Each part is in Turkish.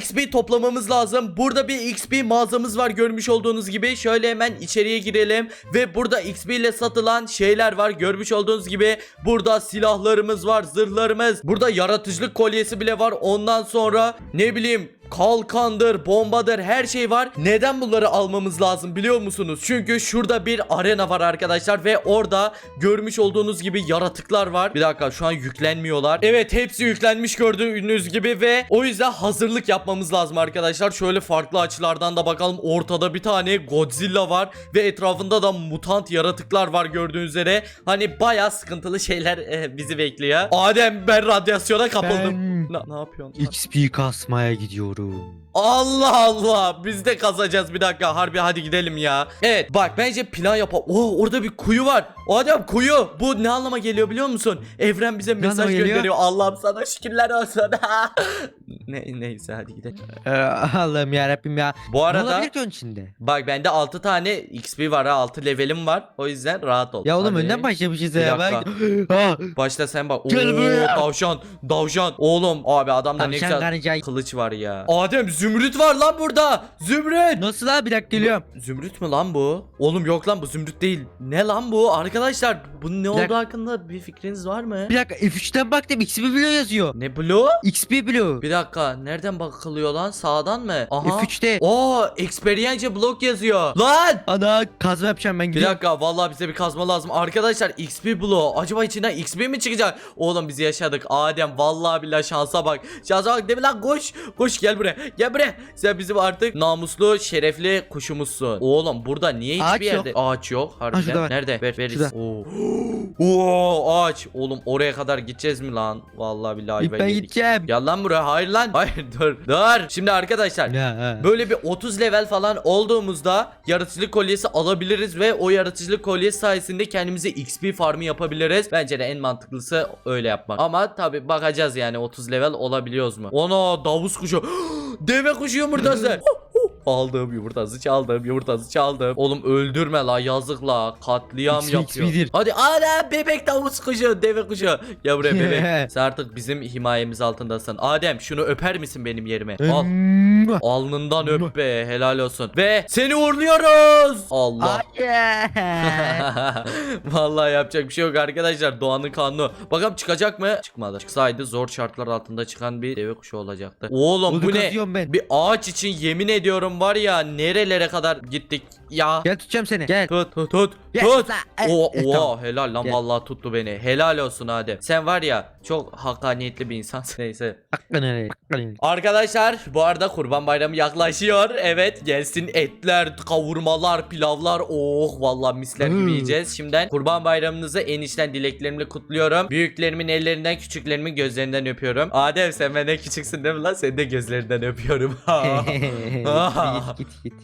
XP toplamamız lazım. Burada bir XP mağazamız var görmüş olduğunuz gibi. Şöyle hemen içeriye girelim ve burada XP ile satılan şeyler var. Görmüş olduğunuz gibi burada silahlarımız var, zırhlarımız. Burada yaratıcılık kolyesi bile var. Ondan sonra ne bileyim kalkandır, bombadır her şey var. Neden bunları almamız lazım biliyor musunuz? Çünkü şurada bir arena var arkadaşlar ve orada görmüş olduğunuz gibi yaratıklar var. Bir dakika şu an yüklenmiyorlar. Evet hepsi yüklenmiş gördüğünüz gibi ve o yüzden hazırlık yapmamız lazım arkadaşlar. Şöyle farklı açılardan da bakalım. Ortada bir tane Godzilla var ve etrafında da mutant yaratıklar var gördüğünüz üzere. Hani baya sıkıntılı şeyler eh, bizi bekliyor. Adem ben radyasyona kapıldım. Ben Ne, ne yapıyorsun? XP kasmaya gidiyorum. Allah Allah. Biz de kazacağız bir dakika. Harbi hadi gidelim ya. Evet bak bence plan yapalım Oo orada bir kuyu var. Adem kuyu. Bu ne anlama geliyor biliyor musun? Evren bize mesaj anlama geliyor? gönderiyor. Allah'ım sana şükürler olsun ne, Neyse hadi gidelim Ee, Allah'ım yarabbim ya. Bu Ne arada olabilir ki onun içinde? bak bende 6 tane XP var ha 6 levelim var O yüzden rahat ol Ya oğlum Hadi. önden başlamışız Bir ya. Ben... Ha, Başla sen bak Oo Gel buraya. tavşan tavşan Oğlum abi adamda ne Tavşan güzel karınca. kılıç var ya Adem zümrüt var lan burada Zümrüt Nasıl abi bir dakika geliyorum. Zümrüt mü lan bu? Oğlum yok lan bu zümrüt değil. Ne lan bu? Arkadaşlar bunun ne olduğu dakika. hakkında bir fikriniz var mı? Bir dakika F3'ten baktım XP bloğu yazıyor. Ne bloğu? XP bloğu. Bir dakika nereden bakılıyor lan? Sağdan mı? Aha. F3'te. Oo, experience blok yazıyor. Lan! Ana kazma yapacağım ben Bir gidiyorum. dakika vallahi bize bir kazma lazım. Arkadaşlar XP bloğu. Acaba içinden XP mi çıkacak? Oğlum biz yaşadık. Adem vallahi billahi şansa bak. Şansa bak değil mi lan? Koş. Koş gel buraya. Gel buraya. Sen bizim artık namuslu, şerefli kuşumuzsun. Oğlum burada niye hiçbir Ağaç yerde yok. ağaç yok? Harbiden. şurada var. Nerede? Ver veririz. Şurada. Oo. Oo ağaç. Oğlum oraya kadar gideceğiz mi lan? Vallahi billahi İlk ben yedik. gideceğim. Gel lan buraya. Hayır lan. Hayır dur. Dur. Şimdi arkadaşlar Ya, ha. Böyle bir 30 level falan olduğumuzda yaratıcılık kolyesi alabiliriz ve o yaratıcılık kolyesi sayesinde kendimize XP farmı yapabiliriz. Bence de en mantıklısı öyle yapmak. Ama tabi bakacağız yani 30 level olabiliyoruz mu? Ona davus kuşu. Deve kuşu yumurtası. Aldım yumurtası çaldım yumurtası çaldım. Oğlum öldürme la yazık la katliam XP yapıyor. XP'dir. Hadi ana bebek davus kuşu deve kuşu. Gel buraya bebek. Sen artık bizim himayemiz altındasın. Adem şunu öper misin benim yerime? Al. Alnından öp be helal olsun. Ve seni uğurluyoruz. Allah. Vallahi yapacak bir şey yok arkadaşlar. Doğanın kanunu. Bakalım çıkacak mı? Çıkmadı. Çıksaydı zor şartlar altında çıkan bir deve kuşu olacaktı. Oğlum Bunu bu ne? Kazıyorum ben. Bir ağaç için yemin ediyorum var ya nerelere kadar gittik ya. Gel tutacağım seni. Gel. Tut tut tut Gel. tut. La- e- Oo, e, tamam. helal lan Gel. vallahi tuttu beni. Helal olsun Adem. Sen var ya çok hakkaniyetli bir insansın. Neyse. Hakkını nereye? Hakkını. Arkadaşlar bu arada kurban bayramı yaklaşıyor. Evet gelsin etler, kavurmalar, pilavlar. Oh vallahi misler gibi Hmm. yiyeceğiz. Şimdiden kurban bayramınızı en içten dileklerimle kutluyorum. Büyüklerimin ellerinden, küçüklerimin gözlerinden öpüyorum. Adem sen benden küçüksün değil mi lan? Seni de gözlerinden öpüyorum. git git git.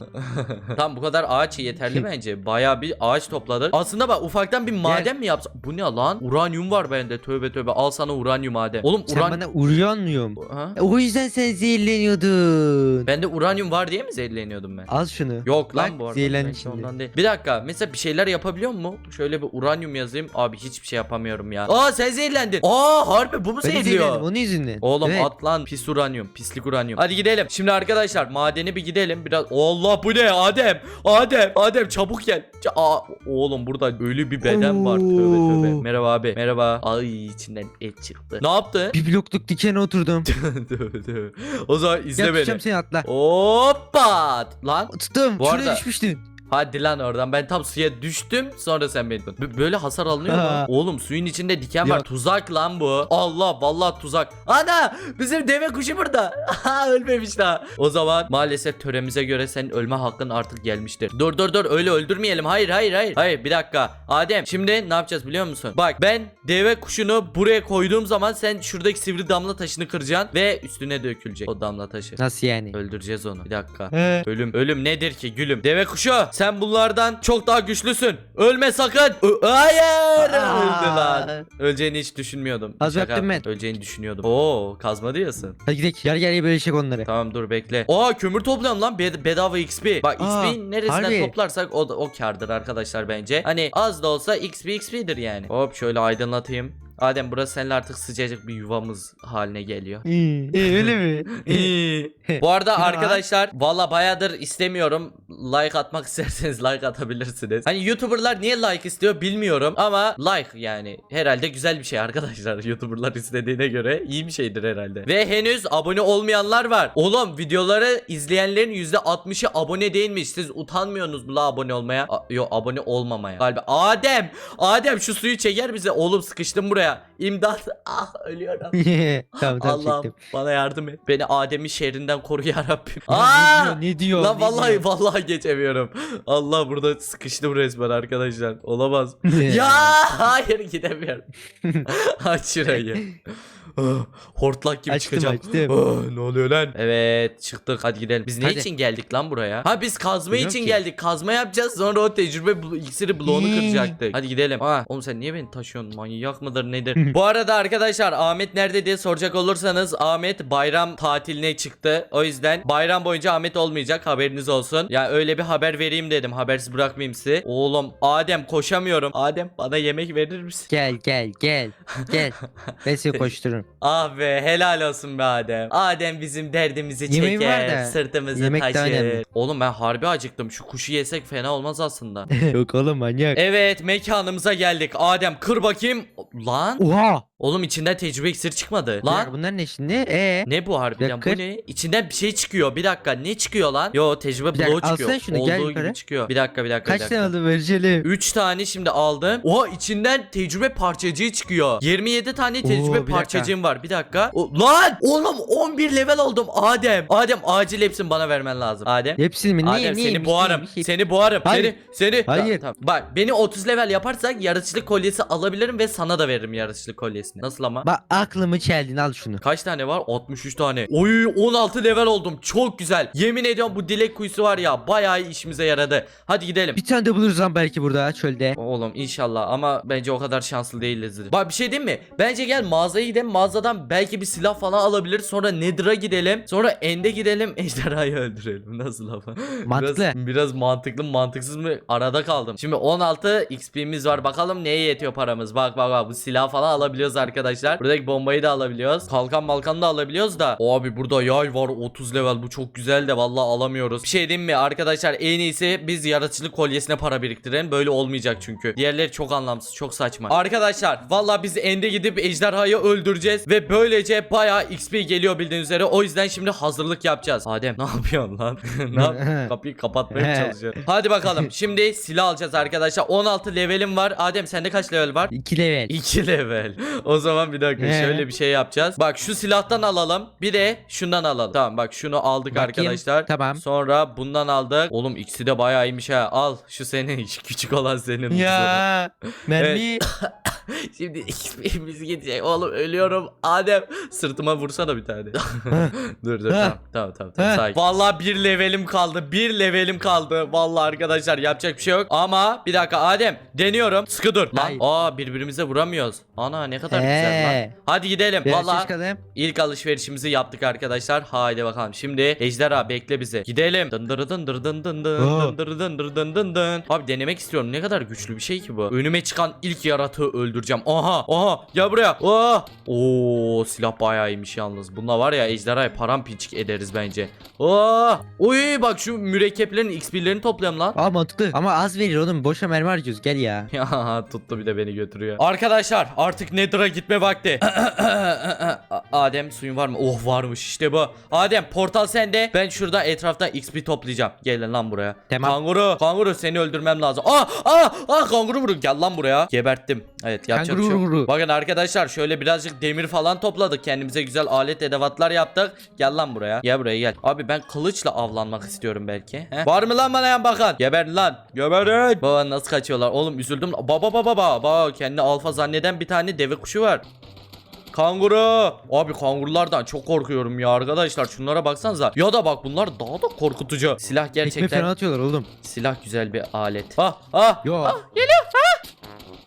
Tamam bu kadar ağaç yeterli bence. Baya bir ağaç topladık. Aslında bak ufaktan bir maden mi yapsak? Bu ne lan? Uranyum var bende. Tövbe tövbe. Al sana uranyum maden. Oğlum Sen uran... bana uyanmıyorum. Ha? O yüzden sen zehirleniyordun. Bende uranyum var diye mi zehirleniyordum ben? Al şunu. Yok lan Bak, bu arada. zehirlen şimdi. ondan değil. Bir dakika. Mesela bir şeyler yapabiliyor mu? Şöyle bir uranyum yazayım. Abi hiçbir şey yapamıyorum ya. Aa sen zehirlendin. Aa harbi bu mu Ben zehirliyor? zehirlendim onun yüzünden. Oğlum Evet. at lan pis uranyum pislik uranyum Hadi gidelim Şimdi arkadaşlar madene bir gidelim Biraz Allah bu ne Adem Adem Adem çabuk gel Ç- Aa, Oğlum burada ölü bir beden var Tövbe tövbe. Merhaba abi Merhaba Ay içinden et çıktı Ne yaptı? Bir blokluk dikene oturdum. Tövbe tövbe. O zaman izle Gel beni seni atla. Hoppa Lan Tuttum. Bu Şuraya arada- düşmüştün. Hadi lan oradan ben tam suya düştüm sonra sen beni tut. Böyle hasar alınıyor mu? Oğlum suyun içinde diken var. Yok. Tuzak lan bu. Allah vallahi tuzak. Ana bizim deve kuşu burada. Ölmemiş daha. O zaman maalesef töremize göre senin ölme hakkın artık gelmiştir. Dur dur dur öyle öldürmeyelim. Hayır hayır hayır. Hayır bir dakika. Adem şimdi ne yapacağız biliyor musun? Bak ben deve kuşunu buraya koyduğum zaman sen şuradaki sivri damla taşını kıracaksın ve üstüne dökülecek o damla taşı. Nasıl yani? Öldüreceğiz onu. Bir dakika. He. Ölüm ölüm nedir ki gülüm? Deve kuşu sen bunlardan çok daha güçlüsün. Ölme sakın. Ö- Hayır. Aa. Öldü lan. Öleceğini hiç düşünmüyordum. Az Şaka yaptım ben. Öleceğini düşünüyordum. Oo kazma diyorsun. Hadi gidelim. Gel gel bölüşecek onları. Tamam dur bekle. Aa kömür toplayalım lan bed- bedava XP. Bak Aa, XP'yi neresinden harbi. toplarsak o, da- o kardır arkadaşlar bence. Hani az da olsa XP XP'dir yani. Hop şöyle aydınlatayım. Adem burası seninle artık sıcacık bir yuvamız haline geliyor. İyi, iyi, öyle mi? Bu arada arkadaşlar valla bayağıdır istemiyorum. Like atmak isterseniz like atabilirsiniz. Hani YouTuber'lar niye like istiyor bilmiyorum ama like yani herhalde güzel bir şey arkadaşlar. YouTuber'lar istediğine göre iyi bir şeydir herhalde. Ve henüz abone olmayanlar var. Oğlum videoları izleyenlerin %60'ı abone değilmiş. Siz utanmıyorsunuz mu la abone olmaya? A- yo abone olmamaya. Galiba Adem, Adem şu suyu çeker bize. Oğlum sıkıştım buraya. kayak İmdat. Ah ölüyorum. tamam tamam Allah'ım çektim. bana yardım et. Beni Adem'in şerrinden koru ya Rabbim. Ya Aa! Ne diyor? Ne diyor? Lan ne vallahi diyor? vallahi geçemiyorum. Allah burada sıkıştım resmen arkadaşlar. Olamaz. ya hayır gidemiyorum. Aç şurayı. Ah, Hortlak gibi Açtım, çıkacağım. açtım. Ah, ne oluyor lan? Evet çıktık hadi gidelim. Biz ne Hadi. için geldik lan buraya? Ha biz kazma Bilmiyorum için ki. geldik. Kazma yapacağız sonra o tecrübe blo- iksiri bloğunu kıracaktık. Hadi gidelim. Aa, oğlum sen niye beni taşıyorsun? Manyak mıdır nedir? Bu arada arkadaşlar Ahmet nerede diye soracak olursanız Ahmet bayram tatiline çıktı. O yüzden bayram boyunca Ahmet olmayacak haberiniz olsun. Ya öyle bir haber vereyim dedim. Habersiz bırakmayayım sizi. Oğlum Adem koşamıyorum. Adem bana yemek verir misin? Gel gel gel. Gel. Ben seni koştururum. Ah be helal olsun be Adem. Adem bizim derdimizi var çeker. da, Sırtımızı yemek taşır. önemli. Oğlum ben harbi acıktım. Şu kuşu yesek fena olmaz aslında. Yok oğlum manyak. evet mekanımıza geldik. Adem kır bakayım. Lan. Oha. Oha! Oğlum içinden tecrübe iksiri çıkmadı. Bir dakika, Lan. bunlar ne şimdi? Ee? Ne bu harbiden? dakika. Bu ne? İçinden bir şey çıkıyor. Bir dakika. Ne çıkıyor lan? Yo tecrübe Bir dakika, bloğu çıkıyor. alsana şunu, gel Olduğu yukarı. gibi çıkıyor. Bir dakika bir dakika. bir Kaç dakika. tane aldın vereceğim? 3 tane şimdi aldım. Oha içinden tecrübe parçacığı çıkıyor. 27 tane tecrübe Oo, bir dakika. parçacığım var. Bir dakika. O- lan! Oğlum 11 level oldum Adem. Adem acil hepsini bana vermen lazım. Adem. Hepsini mi? Niye? Adem seni boğarım. Seni boğarım. Hayır. Seni seni. Hayır. Tamam, tamam. Bak beni 30 level yaparsak yaratıcılık kolyesi alabilirim ve sana da veririm yaratıcılık kolyesini. Nasıl ama? Bak aklımı çeldin al şunu. Kaç tane var? 63 tane. Oy 16 level oldum. Çok güzel. Yemin ediyorum bu dilek kuyusu var ya bayağı işimize yaradı. Hadi gidelim. Bir tane de buluruz lan belki burada çölde. Oğlum inşallah ama bence o kadar şanslı değiliz. Bak bir şey diyeyim mi? Bence gel mağazaya gidelim. Mağazadan belki bir silah falan alabilir. Sonra Nether'a gidelim. Sonra End'e gidelim. Ejderhayı öldürelim. Nasıl ama? Mantıklı. Biraz, biraz mantıklı mantıksız mı? Arada kaldım. Şimdi 16 XP'miz var. Bakalım neye yetiyor paramız. Bak bak bak bu silah falan alabiliyoruz arkadaşlar. Buradaki bombayı da alabiliyoruz. Kalkan malkan da alabiliyoruz da. Abi burada yay var 30 level. Bu çok güzel de vallahi alamıyoruz. Bir şey diyeyim mi arkadaşlar? En iyisi biz yaratıcılık kolyesine para biriktirelim. Böyle olmayacak çünkü. Diğerleri çok anlamsız, çok saçma. Arkadaşlar vallahi biz ende gidip ejderhayı öldüreceğiz ve böylece bayağı XP geliyor bildiğiniz üzere. O yüzden şimdi hazırlık yapacağız. Adem ne yapıyorsun lan? ne yap? Kapıyı kapatmaya çalışıyorum. Hadi bakalım. Şimdi silah alacağız arkadaşlar. 16 levelim var. Adem sende kaç level var? 2 level. 2 level. O zaman bir dakika Ee? şöyle bir şey yapacağız. Bak şu silahtan alalım. Bir de şundan alalım. Tamam bak şunu aldık Bakayım. arkadaşlar. Tamam. Sonra bundan aldık. Oğlum ikisi de bayağı iyiymiş ha. Al şu senin. Şu küçük olan senin. Ya mermi. Şimdi XP'miz gidecek. Oğlum ölüyorum. Adem sırtıma vursana bir tane. dur dur tamam tamam tamam. tamam. Sakin. Vallahi bir levelim kaldı. Bir levelim kaldı. Vallahi arkadaşlar yapacak bir şey yok. Ama bir dakika Adem deniyorum. Sıkı dur. Lan Hayır. aa birbirimize vuramıyoruz. Ana ne kadar güzel lan. Hadi gidelim. Biraz Vallahi çıkalım. ilk alışverişimizi yaptık arkadaşlar. Haydi bakalım. Şimdi Ejderha bekle bizi. Gidelim. Dındır dındır dın dın dın dındır dındır dın dın dın. Abi denemek istiyorum. Ne kadar güçlü bir şey ki bu. Önüme çıkan ilk yaratığı öldüreceğim. Aha aha gel buraya. Aa. Oo silah bayağı iyiymiş yalnız. Bununla var ya ejderhayı paramparçık ederiz bence. Aa. Oy bak şu mürekkeplerin XP'lerini toplayalım lan. Aa mantıklı. Ama az verir oğlum. Boşa mermi harcıyoruz gel ya. Ya tuttu bir de beni götürüyor. Arkadaşlar artık Nether'a gitme vakti. Adem suyun var mı? Oh varmış işte bu. Adem portal sende. Ben şurada etrafta XP toplayacağım. Gelin lan buraya. Tamam. Kanguru. Kanguru seni öldürmem lazım. Aa aa aa kanguru vurun. Gel lan buraya. Geberttim. Evet yapacak Kanguru bir şey yok. Bakın arkadaşlar şöyle birazcık demir falan topladık. Kendimize güzel alet edevatlar yaptık. Gel lan buraya. Gel buraya gel. Abi ben kılıçla avlanmak istiyorum belki. He? Var mı lan bana yan bakan? Geberin lan. Geberin. Baba nasıl kaçıyorlar? Oğlum üzüldüm. Baba baba baba. Baba kendi alfa zanneden bir tane deve kuşu var. Kanguru. Abi kangurulardan çok korkuyorum ya arkadaşlar. Şunlara baksanıza. Ya da bak bunlar daha da korkutucu. Silah Tekme gerçekten. falan atıyorlar oğlum. Silah güzel bir alet. Ah ah. Yo.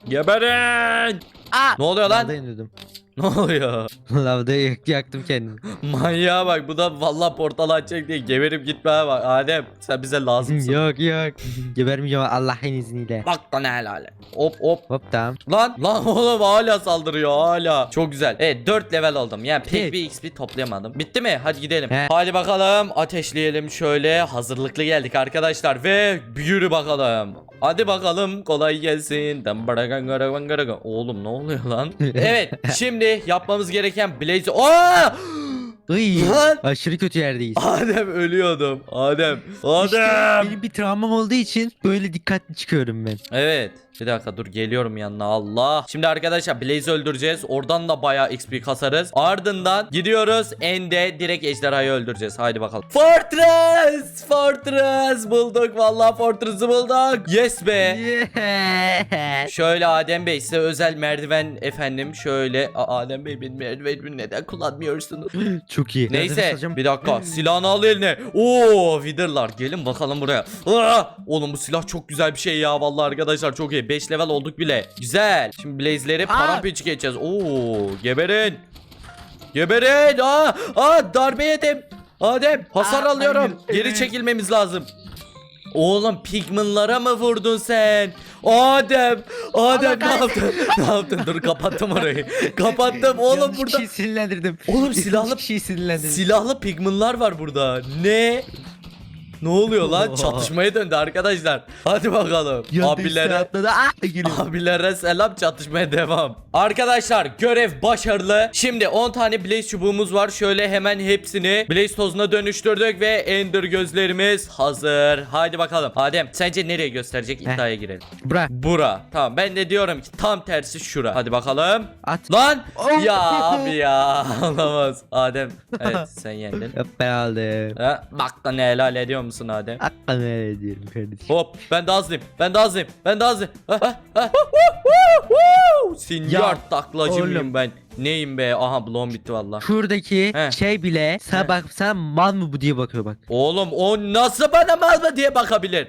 Geberin. Aa. Ne oluyor lan? İndirdim. Ne oluyor? Lavda yak- yaktım kendimi. Manyağa bak bu da vallahi portal açacak diye geberip gitmeye bak. Adem sen bize lazımsın. yok yok. Gebermeyeceğim Allah'ın izniyle. Bak da ne helale. Hop hop. Hop tamam. Lan lan oğlum hala saldırıyor hala. Çok güzel. Evet 4 level oldum. Yani pek Evet. bir XP toplayamadım. Bitti mi? Hadi gidelim. He. Hadi bakalım ateşleyelim şöyle. Hazırlıklı geldik arkadaşlar ve yürü bakalım. Hadi bakalım kolay gelsin. Dambaragangaragangaraga. Oğlum ne oluyor lan? evet şimdi yapmamız gereken Blaze... Aa! Iy, Lan! aşırı kötü yerdeyiz. Adem ölüyordum. Adem. İşte Adem. benim bir travmam olduğu için böyle dikkatli çıkıyorum ben. Evet. Bir dakika dur geliyorum yanına Allah. Şimdi arkadaşlar Blaze'i öldüreceğiz. Oradan da bayağı XP kasarız. Ardından gidiyoruz Ende direkt ejderhayı öldüreceğiz. Haydi bakalım. Fortress! Fortress! Bulduk vallahi Fortress'ı bulduk. Yes be. Yeah. Şöyle Adem Bey size özel merdiven efendim. Şöyle A- Adem Bey benim merdivenimi neden kullanmıyorsunuz? Çok iyi. Neyse Nereden bir dakika silahını al eline. Oo Wither'lar gelin bakalım buraya. Aa, oğlum bu silah çok güzel bir şey ya vallahi arkadaşlar çok iyi. 5 level olduk bile. Güzel. Şimdi Blaze'leri paramparça geçeceğiz. Oo geberin. Geberin. Aa, aa darbe yedim. Adem hasar Aa, alıyorum. hayır, Geri çekilmemiz lazım. Oğlum pigmanlara mı vurdun sen? Adem, Adem ne yaptın? ne yaptın? Dur kapattım orayı. Kapattım oğlum Yanlış burada. kişiyi sinirlendirdim. Oğlum Yanlış silahlı kişiyi sinirlendirdim. Silahlı pigmanlar var burada. Ne? Ne oluyor lan? Çatışmaya döndü arkadaşlar. Hadi bakalım. Abilere atladı. Ah geliyor. Abilere selam çatışmaya devam. Arkadaşlar görev başarılı. Şimdi 10 tane blaze çubuğumuz var. Şöyle hemen hepsini blaze tozuna dönüştürdük ve ender gözlerimiz hazır. Haydi bakalım. Adem sence nereye gösterecek iddiaya girelim. Bırak. Bura. Tamam ben de diyorum ki tam tersi şura. Hadi bakalım. At. Lan Oh. ya abi ya olamaz. Adem evet sen yendin. Hop ben aldım. Ha, bak da ne helal ediyor musun Adem? Hakkını ediyorum kardeşim. Hop ben de hızlıyım. Ben de hızlıyım. Ben de. Sinyor Ya, taklacı oğlum. mıyım ben? Neyim be? Aha bloğum bitti valla. Şuradaki He. şey bile He. bak sana mal mı bu diye bakıyor bak. Oğlum o nasıl bana mal mı diye bakabilir?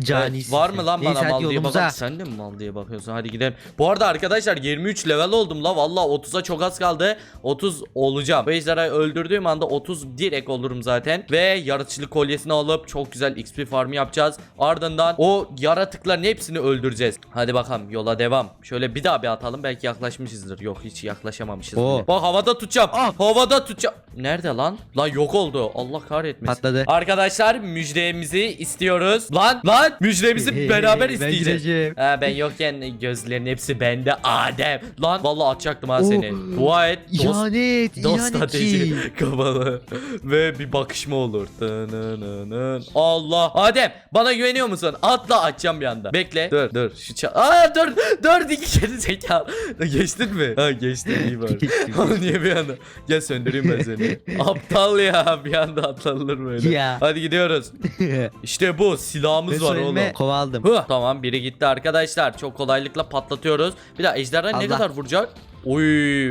Canisin Evet, var sen. mı lan Neyse, bana hadi mal diye yolumuza. bakan? Sen de mi mal diye bakıyorsun? Hadi gidelim. Bu arada arkadaşlar 23 level oldum la. Valla 30'a çok az kaldı. 30 olacağım. Bu ejderhayı öldürdüğüm anda 30 direkt olurum zaten. Ve yaratıcılık kolyesini alıp çok güzel XP farmı yapacağız. Ardından o yaratıkların hepsini öldüreceğiz. Hadi bakalım yola devam. Şöyle bir daha bir atalım. Belki yaklaşmışızdır. Yok hiç yaklaşamamışız. Oo. bile. Bak havada tutacağım. Ah. Havada tutacağım. Nerede lan? Lan yok oldu. Allah kahretmesin. Patladı. Arkadaşlar müjdemizi istiyoruz. Lan lan müjdemizi beraber Ben isteyeceğiz. gireceğim. Ha ben yokken gözlerin hepsi bende Adem. Lan vallahi atacaktım ha Oh. seni. Dua et. Dost, İhanet, dost ateşi ihanetçi. kapalı. Ve bir bakışma olur. Tınınının. Allah. Adem bana güveniyor musun? Atla açacağım bir anda. Bekle. Dur dur. Şu ça- Aa dur. Dur iki kere zekalı. Geçtin mi? Ha geçtin iyi. Geçtim. Oğlum niye bir anda? Gel söndüreyim ben seni. Aptal ya bir anda atlanılır böyle. Ya. Hadi gidiyoruz. İşte bu silahımız var oğlum. söyleme kova aldım. Hı, tamam biri gitti arkadaşlar. Çok kolaylıkla patlatıyoruz. Bir daha ejderha ne Allah. kadar vuracak? Oy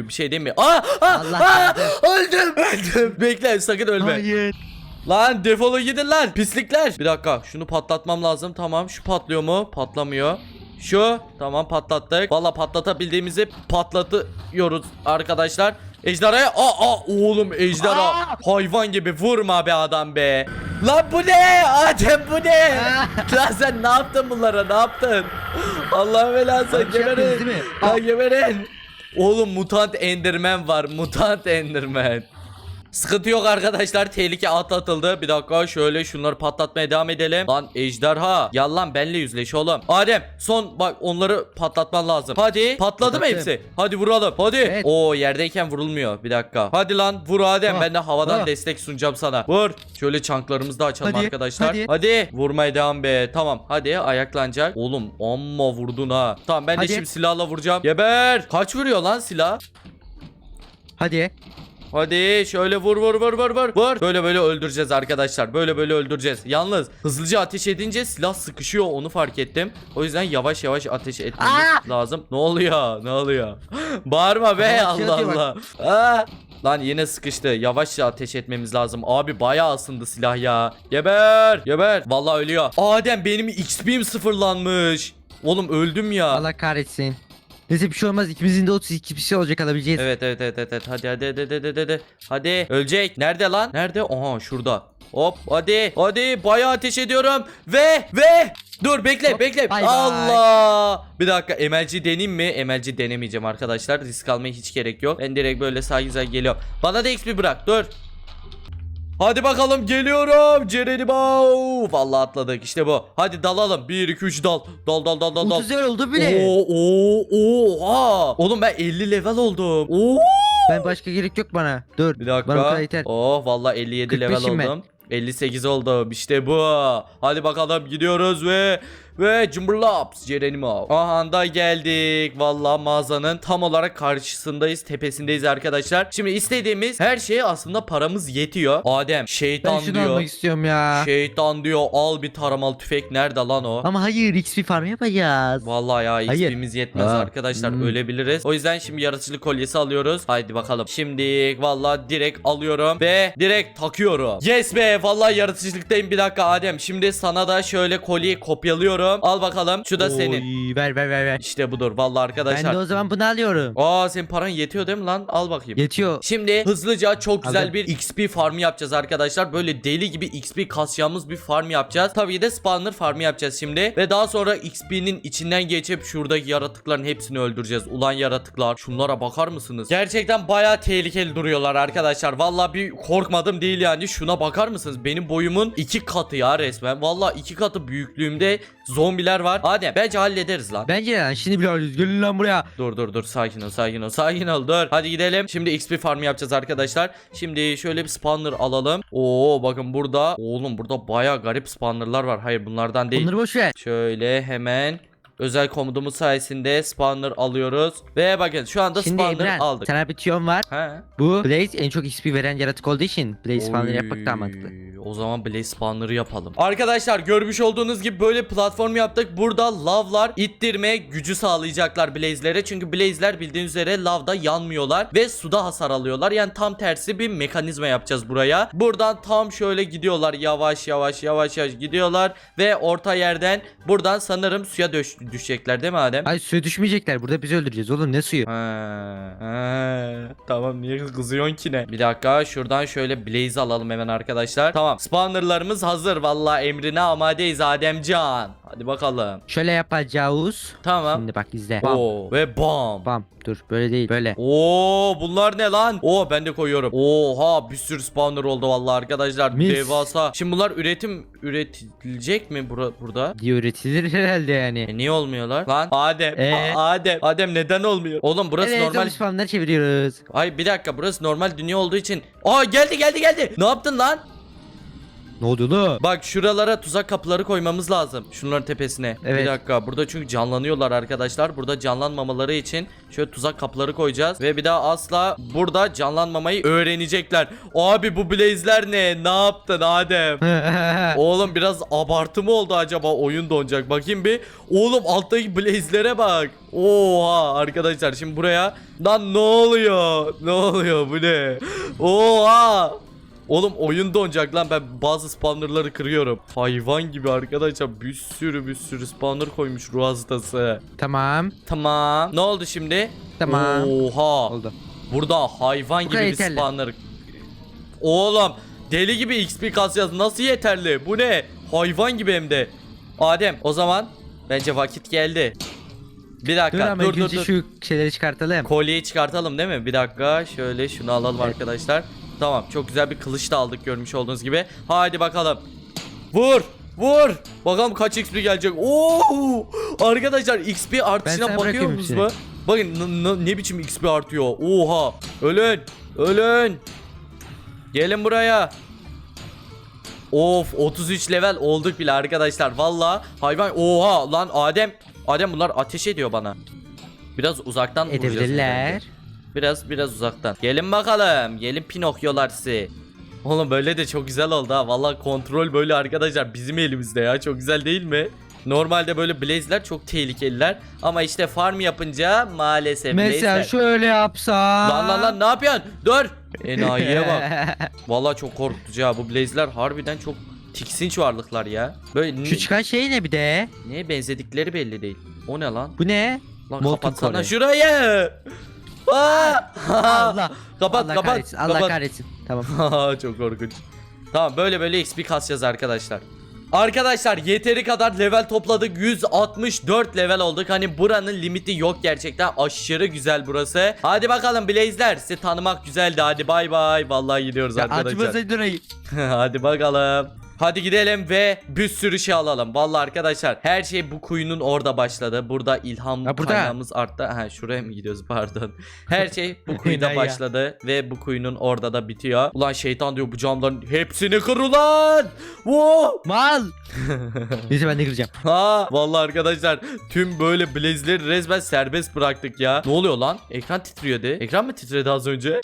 bir şey değil mi? Aa, aa, Allah aa, öldüm öldüm. Bekle sakın ölme. Hayır. Lan defolun gidin lan pislikler. Bir dakika şunu patlatmam lazım. Tamam şu patlıyor mu? Patlamıyor. Şu tamam patlattık. Valla patlatabildiğimizi patlatıyoruz arkadaşlar. Ejderhaya aa, aa oğlum ejderha Aa! hayvan gibi vurma be adam be. Lan bu ne? Adem bu ne? Lan sen ne yaptın bunlara ne yaptın? Allah belası Bana bir şey geberin. Lan geberin. Oğlum mutant enderman var mutant enderman. Sıkıntı yok arkadaşlar. Tehlike atlatıldı. Bir dakika şöyle şunları patlatmaya devam edelim. Lan ejderha. Gel lan benle yüzleş oğlum. Adem son bak onları patlatman lazım. Hadi. Patladı mı Patlattım. hepsi? Hadi vuralım. Hadi. Evet. Oo yerdeyken vurulmuyor. Bir dakika. Hadi lan vur Adem. Ah, Ben de havadan ah. destek sunacağım sana. Vur. Şöyle çanklarımızı da açalım Hadi, arkadaşlar. Hadi. hadi. Vurmaya devam be. Tamam. Hadi ayaklanacak. Oğlum amma vurdun ha. Tamam ben de Hadi. şimdi silahla vuracağım. Geber. Kaç vuruyor lan silah? Hadi. Hadi şöyle vur vur vur vur vur. Vur. Böyle böyle öldüreceğiz arkadaşlar. Böyle böyle öldüreceğiz. Yalnız hızlıca ateş edince silah sıkışıyor onu fark ettim. O yüzden yavaş yavaş ateş etmemiz lazım. Ne oluyor? Ne oluyor? Bağırma be Allah atıyor Allah. Aa! Lan yine sıkıştı. Yavaşça ateş etmemiz lazım. Abi bayağı ısındı silah ya. Geber. Geber. Vallahi ölüyor. Adem benim XP'm sıfırlanmış. Oğlum öldüm ya. Allah kahretsin. Neyse bir şey olmaz. İkimizin de 32 bir şey olacak alabileceğiz. Evet evet evet evet. evet. Hadi hadi hadi hadi hadi. Hadi. Hadi. Ölecek. Nerede lan? Nerede? Aha şurada. Hop hadi hadi bayağı ateş ediyorum ve ve dur bekle Hop, bekle bay bay. Allah bir dakika emelci deneyim mi emelci denemeyeceğim arkadaşlar risk almaya hiç gerek yok ben direkt böyle sakin sakin geliyorum bana da XP bırak dur Hadi bakalım geliyorum Cerenimo Vallahi atladık işte bu Hadi dalalım 1 2 3 dal Dal dal dal dal dal 30 level oldu bile. Oo, oo, oha. Oğlum ben 50 level oldum. Oo. Ben başka gerek yok bana. Dur. Bir Bana dakika. kadar yeter. Oh vallahi 57 level 45'im ben. oldum. 58 oldum işte bu. Hadi bakalım gidiyoruz ve ve Cumberlaps Cerenimo. Aha da geldik. Vallahi mağazanın tam olarak karşısındayız, tepesindeyiz arkadaşlar. Şimdi istediğimiz her şeye aslında paramız yetiyor. Adem Ben şeytan şunu diyor. almak istiyorum ya. Şeytan diyor al bir taramalı tüfek nerede lan o? Ama hayır XP farm yapacağız. Vallahi ya. XP'miz yetmez Ha, arkadaşlar hmm. ölebiliriz. O yüzden şimdi yaratıcılık kolyesi alıyoruz. Haydi bakalım. Şimdi vallahi direkt alıyorum ve direkt takıyorum. Yes be vallahi yaratıcılıktayım bir dakika Adem. Şimdi sana da şöyle kolyeyi kopyalıyorum. Al bakalım. Şu da senin. Oy, ver ver ver ver. İşte budur vallahi Ben arkadaşlar. de o zaman bunu alıyorum. Aa senin paran yetiyor değil mi lan? Al bakayım. Yetiyor. Şimdi hızlıca çok güzel Aldım. bir XP farmı yapacağız arkadaşlar. Böyle deli gibi XP kasacağımız bir farm yapacağız. Tabii de spawner farmı yapacağız şimdi. Ve daha sonra XP'nin içinden geçip şuradaki yaratıkların hepsini öldüreceğiz. Ulan yaratıklar. Şunlara bakar mısınız? Gerçekten bayağı tehlikeli duruyorlar arkadaşlar. Vallahi bir korkmadım değil yani. Şuna bakar mısınız? Benim boyumun iki katı ya resmen. Vallahi iki katı büyüklüğümde zombiler var. Adem bence hallederiz lan. Bence lan şimdi bile alıyoruz. Gelin lan buraya. Dur dur dur sakin ol sakin ol sakin ol dur. Hadi gidelim. Şimdi XP farmı yapacağız arkadaşlar. Şimdi şöyle bir spawner alalım. Oo bakın burada. Oğlum burada baya garip spawnerlar var. Hayır bunlardan değil. Onları boş ver. Şöyle hemen özel komutumuz sayesinde spawner alıyoruz. Ve bakın şu anda Şimdi spawner Emren aldık. sana bir tüyom var. He. Bu Blaze en çok XP veren yaratık olduğu için Blaze spawner yapmak daha mantıklı. Oy, O zaman Blaze spawner'ı yapalım. Arkadaşlar görmüş olduğunuz gibi böyle platform yaptık. Burada lavlar ittirme gücü sağlayacaklar Blaze'lere. Çünkü Blaze'ler bildiğiniz üzere lavda yanmıyorlar ve suda hasar alıyorlar. Yani tam tersi bir mekanizma yapacağız buraya. Buradan tam şöyle gidiyorlar yavaş yavaş yavaş yavaş gidiyorlar ve orta yerden buradan sanırım suya düş düşecekler değil mi Adem? Ay suya düşmeyecekler. Burada bizi öldüreceğiz oğlum ne suyu? Ha, ha, tamam niye kızıyorsun ki ne? Bir dakika şuradan şöyle blaze alalım hemen arkadaşlar. Tamam spawnerlarımız hazır vallahi emrine amadeyiz Ademcan. Hadi bakalım. Şöyle yapacağız. Tamam. Şimdi bak izle. Bam. Oo ve bam. Bam. Dur böyle değil böyle. Oo bunlar ne lan? Oo ben de koyuyorum. Oha bir sürü spawner oldu vallahi arkadaşlar. Mis. Devasa. Şimdi bunlar üretim üretilecek mi bura, burada? Diye üretilir herhalde yani. E niye olmuyorlar? Lan Adem. Ee? Adem. Adem neden olmuyor? Oğlum burası evet, normal. spawnları çeviriyoruz. Ay bir dakika burası normal dünya olduğu için. Aa geldi geldi geldi. Ne yaptın lan? Ne oldu lan? Bak şuralara tuzak kapıları koymamız lazım. Şunların tepesine. Bir Evet. dakika. Burada çünkü canlanıyorlar arkadaşlar. Burada canlanmamaları için şöyle tuzak kapıları koyacağız. Ve bir daha asla burada canlanmamayı öğrenecekler. Abi bu blaze'ler ne? Ne yaptın Adem? Oğlum biraz abartı mı oldu acaba oyun donacak bakayım bir Oğlum alttaki blaze'lere bak Oha arkadaşlar şimdi buraya Lan ne oluyor Ne oluyor bu ne Oha Oğlum oyun donacak lan ben bazı spawnerları kırıyorum Hayvan gibi arkadaşlar bir sürü bir sürü spawner koymuş ruh hastası tamam. Tamam Ne oldu şimdi Tamam. Oha Oldu. Burada hayvan Bu gibi kadar bir yeterli. spawner. Oğlum deli gibi XP kasacağız. Nasıl yeterli? Bu ne? Hayvan gibi hem de. Adem o zaman bence vakit geldi. Bir Dur dakika ama dur dur önce dur. şu şeyleri çıkartalım. Kolyeyi çıkartalım değil mi? Bir dakika şöyle şunu alalım Evet. arkadaşlar. Tamam çok güzel bir kılıç da aldık görmüş olduğunuz gibi. Haydi bakalım. Vur! Vur! Bakalım kaç XP gelecek. Oo! Arkadaşlar XP artışına bakıyor musunuz mu? Bakın ne biçim XP artıyor. Oha! Ölün! Ölün! Gelin buraya. Of 33 level olduk bile arkadaşlar. Valla hayvan oha lan Adem Adem bunlar ateş ediyor bana. Biraz uzaktan vuracağız Edebilirler. Biraz biraz uzaktan. Gelin bakalım. Gelin Pinokyolar sizi. Oğlum böyle de çok güzel oldu ha. Valla kontrol böyle arkadaşlar bizim elimizde ya. Çok güzel değil mi? Normalde böyle blaze'ler çok tehlikeliler. Ama işte farm yapınca maalesef Mesela blaze'ler- şöyle yapsam. Lan lan lan ne yapıyorsun? Dur. Enayiye bak. Valla çok korkutucu ha. Bu blaze'ler harbiden çok tiksinç varlıklar ya. Böyle Şu çıkan şey ne bir de? neye benzedikleri belli değil. O ne lan? Bu ne? Lan Molten kapatsana Core. şurayı. Aa! Allah. kapat Allah kapat. kahretsin. Allah kapat. kahretsin. Tamam. Çok korkunç. Tamam böyle böyle XP kasacağız arkadaşlar. Arkadaşlar yeteri kadar level topladık 164 level olduk hani buranın limiti yok gerçekten aşırı güzel burası Hadi bakalım Blaze'ler sizi tanımak güzeldi hadi bay bay Vallahi gidiyoruz Ya arkadaşlar açmasın durayı. Hadi bakalım. Hadi gidelim ve bir sürü şey alalım. Vallahi arkadaşlar her şey bu kuyunun orada başladı. Burada ilham Ha, burada. kaynağımız arttı. Ha şuraya mı gidiyoruz pardon. Her şey bu kuyuda başladı ve bu kuyunun orada da bitiyor. Ulan şeytan diyor bu camların hepsini kır ulan. Wow. Mal. Neyse ben de gireceğim. Ha vallahi arkadaşlar tüm böyle blaze'leri resmen serbest bıraktık ya. Ne oluyor lan? Ekran titriyordu. Ekran mı titredi az önce?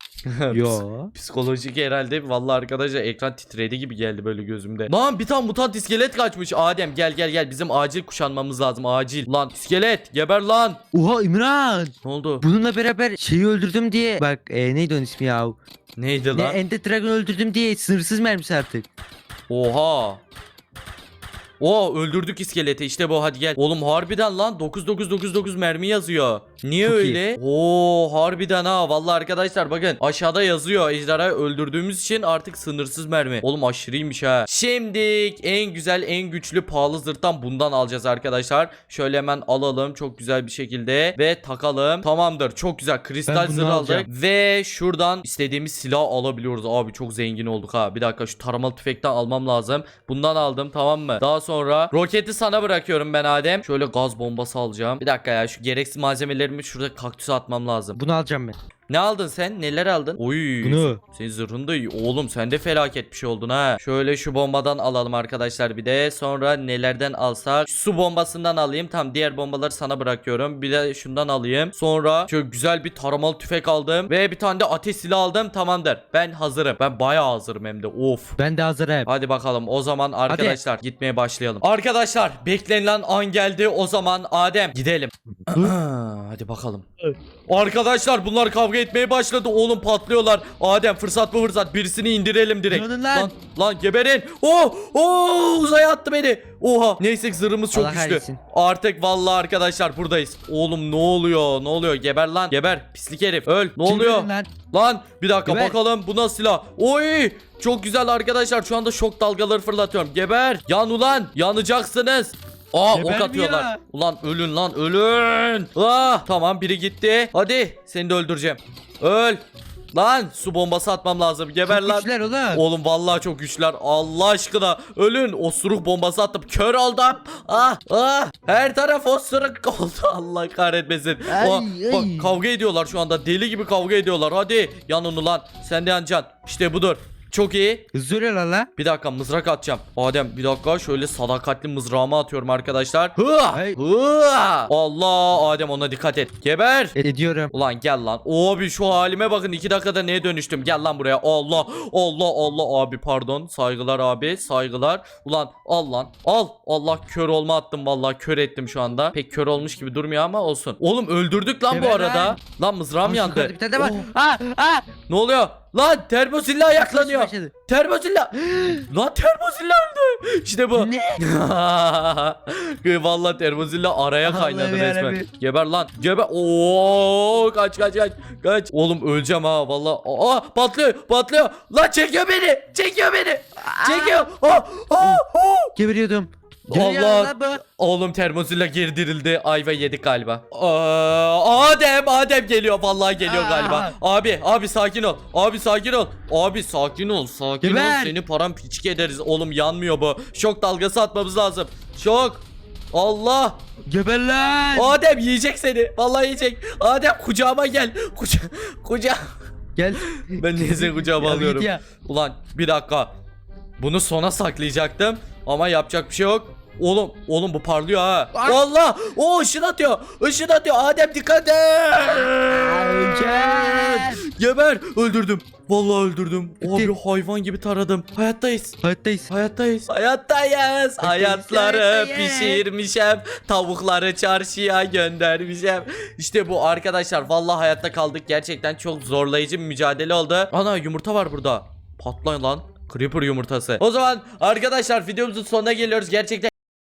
Yo. Psikolojik herhalde vallahi arkadaşlar ekran titredi gibi geldi böyle gözümde. Lan bir tane mutant iskelet kaçmış. Adem gel gel gel bizim acil kuşanmamız lazım acil. Lan iskelet geber lan. Oha İmran. Ne oldu? Bununla beraber şeyi öldürdüm diye. Bak e, neydi onun ismi ya? Neydi Ne lan? Ender Dragon öldürdüm diye sınırsız mermisi artık. Oha. Oo öldürdük iskeleti işte bu hadi gel. Oğlum harbiden lan 9999 mermi yazıyor. Niye Çok iyi. öyle? Oo harbiden ha vallahi arkadaşlar bakın aşağıda yazıyor ejderhayı öldürdüğümüz için artık sınırsız mermi. Oğlum aşırıymış ha. Şimdi en güzel en güçlü pahalı zırhtan bundan alacağız arkadaşlar. Şöyle hemen alalım çok güzel bir şekilde ve takalım. Tamamdır çok güzel kristal zırh aldık. Ve şuradan istediğimiz silah alabiliyoruz. Abi çok zengin olduk ha. Bir dakika şu taramalı tüfekten almam lazım. Bundan aldım tamam mı? Daha sonra roketi sana bırakıyorum ben Adem. Şöyle gaz bombası alacağım. Bir dakika ya şu gereksiz malzemelerimi şurada kaktüse atmam lazım. Bunu alacağım ben. Ne aldın sen? Neler aldın? Oy. Bunu. Senin zırhın da iyi. Oğlum sen de felaket bir şey oldun ha. Şöyle şu bombadan alalım arkadaşlar bir de. Sonra nelerden alsak? Su bombasından alayım. Tamam diğer bombaları sana bırakıyorum. Bir de şundan alayım. Sonra şöyle güzel bir taramalı tüfek aldım. Ve bir tane de ateş silahı aldım. Tamamdır. Ben hazırım. Ben bayağı hazırım hem de. Of. Ben de hazırım. Hadi bakalım o zaman arkadaşlar gitmeye başlayalım. Arkadaşlar beklenilen an geldi. O zaman Adem gidelim. Hadi bakalım. Arkadaşlar bunlar kavga etmeye başladı. Oğlum patlıyorlar. Adem fırsat bu fırsat. Birisini indirelim direkt. Dönün lan. lan. Lan geberin. Oh! Oh! Uzaya attı beni. Oha. Neyse ki zırhımız çok Allah güçlü. kahretsin. Artık vallahi arkadaşlar buradayız. Oğlum ne oluyor? Ne oluyor? Geber lan. Geber. Pislik herif. Öl. Ne Kim oluyor? lan? Lan bir dakika Geber. bakalım bu nasıl silah? Oy! Çok güzel arkadaşlar. Şu anda şok dalgaları fırlatıyorum. Geber. Yan ulan. Yanacaksınız. Aa ok Geber atıyorlar. ya? Ulan ölün lan ölün. Ah tamam biri gitti. Hadi seni de öldüreceğim. Öl. Lan su bombası atmam lazım. Geber lan. güçler oğlum. Oğlum vallahi çok güçler. Allah aşkına ölün. Osuruk bombası attım. Kör oldum. Ah ah. Her taraf osuruk oldu. Allah kahretmesin. Ay, Aa, bak ay. kavga ediyorlar şu anda. Deli gibi kavga ediyorlar. Hadi yanın ulan. Sen de yanacaksın. İşte budur. Çok iyi. Hızlı oluyorlar la. Bir dakika mızrak atacağım. Adem bir dakika şöyle sadakatli mızrağımı atıyorum arkadaşlar. Hıa! Hey. Hıa! Allah Adem ona dikkat et. Geber. E, Ediyorum. Ulan gel lan. Abi şu halime bakın 2 dakikada neye dönüştüm. Gel lan buraya. Allah. Allah Allah abi pardon. Saygılar abi. Saygılar. Ulan al lan. Al. Allah kör olma attım vallahi kör ettim şu anda. Pek kör olmuş gibi durmuyor ama olsun. Oğlum öldürdük lan bu Geber arada. lan. Lan mızrağım yandı. Bir tane var. Oh, Aa, aa. ne oluyor? Lan termosilla ayaklanıyor. Başladı. Termosilla. lan termosilla öldü. İşte bu. Ne? Vallahi termosilla araya Allah'ım kaynadı resmen. yarabbim. Geber lan. Geber. Oo kaç kaç kaç. Kaç. Oğlum öleceğim ha vallahi. Aa patlıyor patlıyor. Lan çekiyor beni. Çekiyor beni. Çekiyor. Aa, aa, aa. Geberiyordum. Allah. bu. Oğlum termosilla girdirildi. Ayva yedik galiba. Aa, Adem Adem geliyor. Vallahi geliyor Aa. galiba. Abi abi sakin ol. Abi sakin ol. Abi sakin ol. Sakin ol. Geber. Seni paramparçık ederiz. Oğlum yanmıyor bu. Şok dalgası atmamız lazım. Şok. Allah. Geber lan. Adem yiyecek seni. Vallahi yiyecek. Adem kucağıma gel. Kuca kuca. Gel. Ben niye seni kucağıma Ya git alıyorum? ya. Ulan bir dakika. Bunu sona saklayacaktım ama yapacak bir şey yok. Oğlum, oğlum bu parlıyor ha. Ay. Allah! O ışın atıyor. Işın atıyor. Adem dikkat et. Gel. Geber. Öldürdüm. Vallahi öldürdüm. Bitti. Abi hayvan gibi taradım. Hayattayız. Hayattayız. Hayattayız. Hayattayız. Hayatları pişirmişem. Tavukları çarşıya göndermişem. İşte bu arkadaşlar. Vallahi hayatta kaldık. Gerçekten çok zorlayıcı bir mücadele oldu. Ana yumurta var burada. Patlayın lan. Creeper yumurtası. O zaman arkadaşlar videomuzun sonuna geliyoruz. Gerçekten